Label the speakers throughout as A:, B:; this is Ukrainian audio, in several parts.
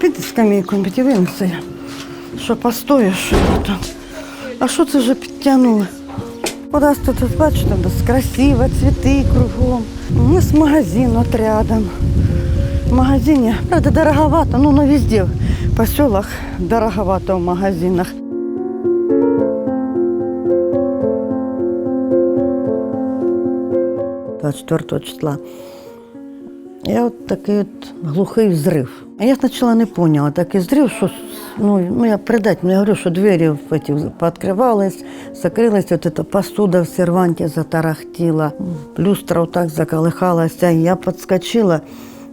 A: Піди скамейку підвинься я. Що постоїш. А що це вже підтягнули? Кудись тут, от бачите, у нас красиво, цвіти кругом. У нас магазин от рядом. В магазине, правда, дороговато, ну, но везде, в поселах дороговато в магазинах. 24 числа. Я от такий от глухий взрив. А я спочатку не поняла, такий взрив, що ну, ну я передать, ну, я говорю, що двері в эти пооткрывались, закрилась, вот эта посуда в серванте затарахтіла, люстра отак заколихалася, і я підскочила.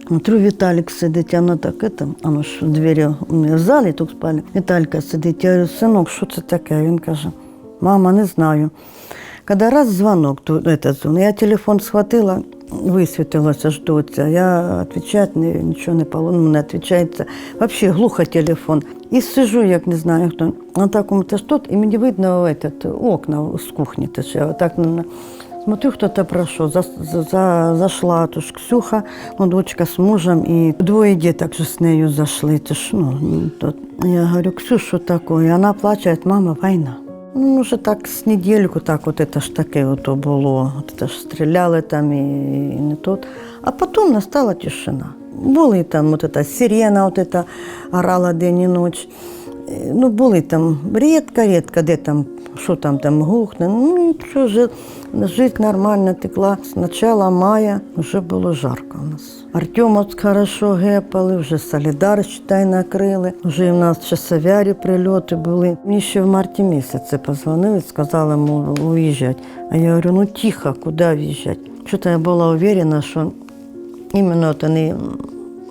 A: Смотрю, Віталік сидить, а вона так, это, а ну ж двері у мене в залі тут спали. Віталька сидить, я говорю, синок, що це таке? Він каже, мама, не знаю. Когда раз звонок, то этот, звон, я телефон схватила, висвітилося ж доця. Я відповідати не, нічого не полу, не відповідається. Взагалі глухо телефон. І сижу, як не знаю хто. На такому теж тут, і мені видно этот, окна з кухні. Теж. Я отак на- Смотрю, кто-то прошел. За, за, за- зашла туж Ксюха, ну, дочка з мужем, і двоє діток же з нею зайшли. Тож, ну, тут. Я говорю, Ксюш, що таке? І вона плаче, мама, війна. Ну, вже так з недільку, так от це ж таке от було. От це ж стріляли там і, і не тут. А потім настала тишина. Були там от ця сирена, от ця орала день і ніч. Ну, були там рідко-рідко, де там, що там там гухне. Ну, що ж, життя нормально текла. З початку мая вже було жарко у нас. Артемовськ хорошо гепали, вже Солідар, считай, накрили. Вже в нас часовярі прильоти були. Мені ще в марті місяці позвонили, сказали, мов, уїжджати. А я говорю, ну тихо, куди в'їжджати? Що-то я була уверена, що іменно от вони,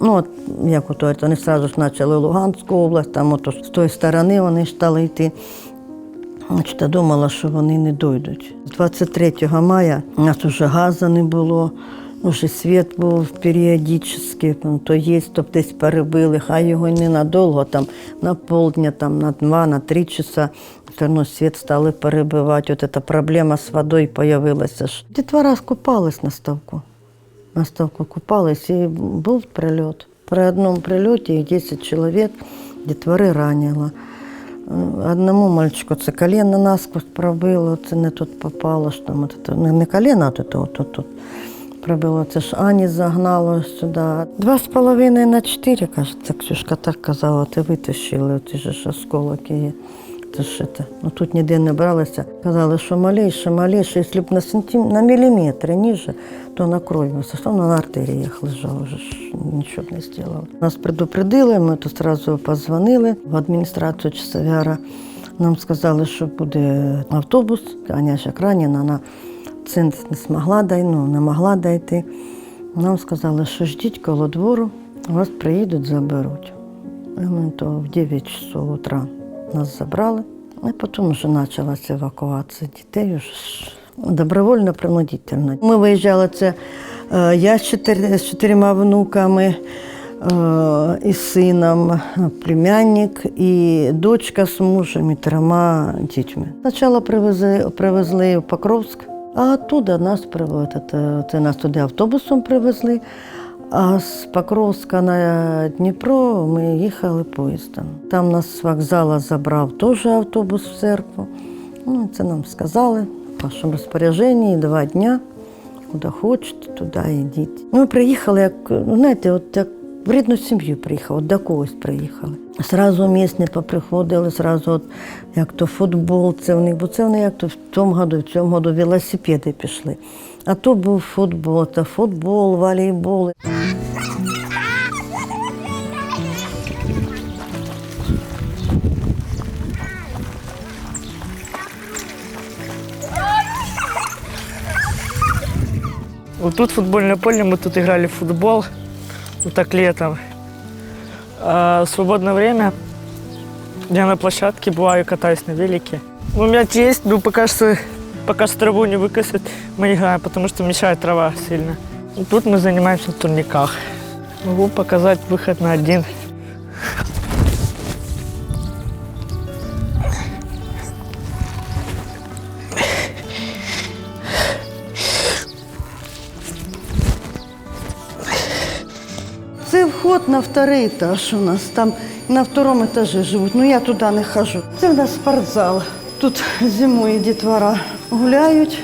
A: ну от як ото, от вони одразу ж почали Луганську область, там ото з тої сторони вони стали йти. Значить, я думала, що вони не дойдуть. 23 мая у нас вже газу не було, вже світ був періодично, ну, то є, то десь перебили, хай його ненадовго, там на полдня, там на два, на три часа. Все одно світ стали перебивати. От ця проблема з водою з'явилася. Дітвора скупались на ставку. На ставку купались і був прильот. При одному прильоті їх 10 чоловік дітвори ранило. Одному мальчику це коліно насквозь пробило, це не тут попало, що там не, не коліно, а тут, от, от, тут пробило. Це ж Ані загнало сюди. Два з половиною на чотири, кажеться, Ксюшка так казала, ти витащили, ті ж осколок є. Це це. Ну, тут ніде не бралися. Казали, що малейше, малейше, якщо б на сантим, на міліметр ниже, то на крові. Все одно на артеріях лежав, вже нічого б не зробив. Нас предупредили, ми то одразу позвонили в адміністрацію Часовяра. Нам сказали, що буде автобус, Аня ранена, вона в центр не змогла дойти, ну, не могла дойти. Нам сказали, що ждіть коло двору, вас приїдуть, заберуть. Ми то в 9 часов утра нас забрали. І потім вже почалася евакуація дітей. Добровольно принудительно. Ми виїжджали це е, я з, чотир, з чотирма внуками е, і сином, племянник, і дочка з мужем і трьома дітьми. Спочатку привезли, привезли в Покровськ, а оттуда нас привезли. Це нас туди автобусом привезли. А з Покровська на Дніпро ми їхали поїздом. Там нас з вокзалу забрав теж автобус в церкву. Ну, це нам сказали в вашому розпорядженні два дня, куди хочете, туди йдіть. Ми приїхали, як, знаєте, от як в рідну сім'ю приїхали, от до когось приїхали. Зразу місні поприходили, зразу от, як то футбол, це в них, бо це вони як то в тому году, в цьому году велосипеди пішли. А то був футбол, то футбол, волейбол.
B: Вот тут футбольное поле, мы тут играли в футбол, вот так летом. А в свободное время я на площадке бываю, катаюсь на велике. У меня есть, ну пока что, пока что траву не выкосят, мы играем, потому что мешает трава сильно. И тут мы занимаемся в турниках. Могу показать выход на один.
A: Це вход от на второй этаж у нас, там на втором этаже живут, но я туда не хожу. Це в нас спортзал. Тут зимою дітвора гуляють,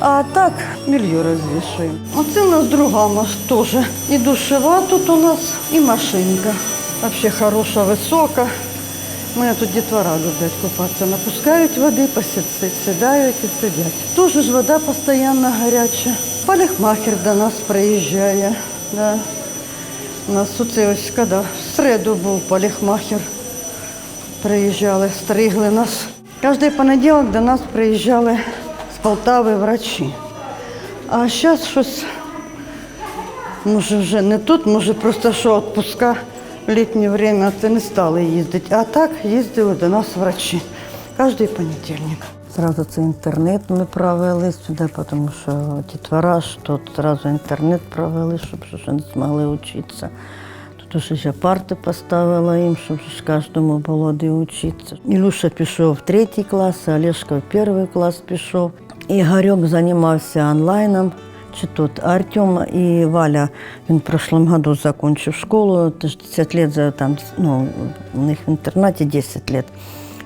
A: а так белье розвішуємо. Оце у нас друга у теж. І душева тут у нас, і машинка. Вообще хороша, висока. Мене тут дітвора люблять купатися. Напускають води, посідси, сідають і сидять. Дуже ж вода постійно гаряча. Парикмахер до нас приїжджає. Да. У нас тут ось коли в середу був парикмахер. Приїжджали, стригли нас. Кожний понеділок до нас приїжджали Полтави врачі. А зараз щось, може вже не тут, може просто що відпуска літнє время, це не стали їздити. А так їздили до нас врачі. Кожний понедільник. Зразу це інтернет ми провели сюди, тому що дітвора ж тут зразу інтернет провели, щоб вже не змогли вчитися. Тут уже я парти поставила їм, щоб кожному було де вчитися. Ілюша пішов в третій клас, Олешка в перший клас пішов. Ігорьок займався онлайном. Чи тут Артем і Валя, він в прошлом году закончив школу, теж 10 лет, там, ну, у них в интернате 10 лет.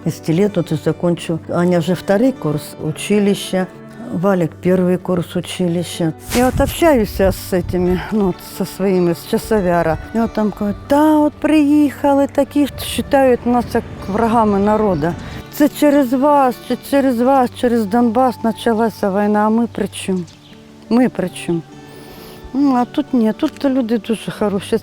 A: 10 лет вот и закончил. Аня же второй курс училища, Валик первый курс училища. Я вот общаюсь с этими, ну, со своими, с часовяра. И вот там говорят, да, от приїхали такі, вважають нас як врагами народу. Це через вас, це через вас, через Донбас почалася війна, а ми при чому? Ми при чому? Ну, а тут ні, тут люди дуже хороші.